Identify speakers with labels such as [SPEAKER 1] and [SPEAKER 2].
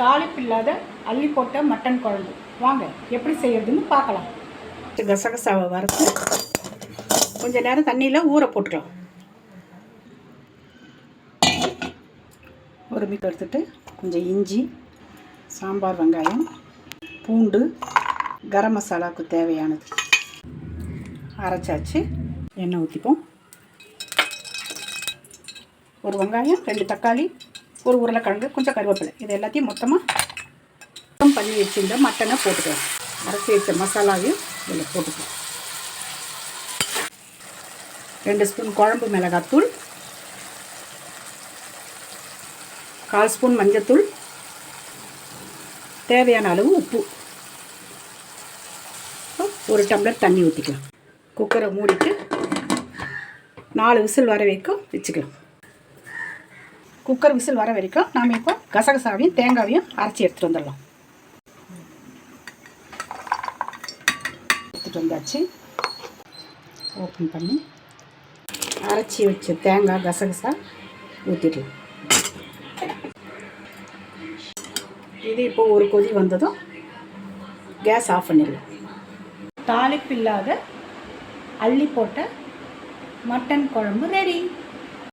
[SPEAKER 1] தாளிப்பு இல்லாத அள்ளி போட்ட மட்டன் குழம்பு. வாங்க எப்படி செய்யறதுன்னு பார்க்கலாம். கசகசாவை வறுத்து கொஞ்சம் நேரம் தண்ணியில் ஊற போட்டுக்கலாம். ஒரு மீட் எடுத்துட்டு கொஞ்சம் இஞ்சி சாம்பார் வெங்காயம் பூண்டு கரம் மசாலாவுக்கு தேவையானது அரைச்சாச்சு. எண்ணெய் ஊற்றிப்போம் ஒரு வெங்காயம் ரெண்டு தக்காளி ஒரு உருளைக்கிழங்கு கொஞ்சம் கருவேப்பிலை. இது எல்லாத்தையும் மொத்தமாக பண்ணி வச்சுருந்த மட்டனை போட்டுக்கலாம். அரைச்சி வச்ச மசாலாவையும் இதில் போட்டுக்கலாம். ரெண்டு ஸ்பூன் குழம்பு மிளகாத்தூள் கால் ஸ்பூன் மஞ்சத்தூள் தேவையான அளவு உப்பு. ஒரு டம்ளர் தண்ணி ஊற்றிக்கலாம் குக்கரை மூடிட்டு நாலு விசில் வர வரைக்கும் வச்சுக்கலாம். குக்கர் விசில் வர வரைக்கும் நாம் இப்போ கசகசாவையும் தேங்காவையும் அரைச்சி எடுத்துகிட்டு வந்துடலாம். எடுத்துகிட்டு வந்தாச்சு. ஓப்பன் பண்ணி அரைச்சி வச்ச தேங்காய் கசகசா ஊற்றிடலாம் இது இப்போ ஒரு கொதி வந்ததும் கேஸ் ஆஃப் பண்ணிடலாம். தாளிப்பு இல்லாத அள்ளி போட்ட மட்டன் குழம்பு ரெடி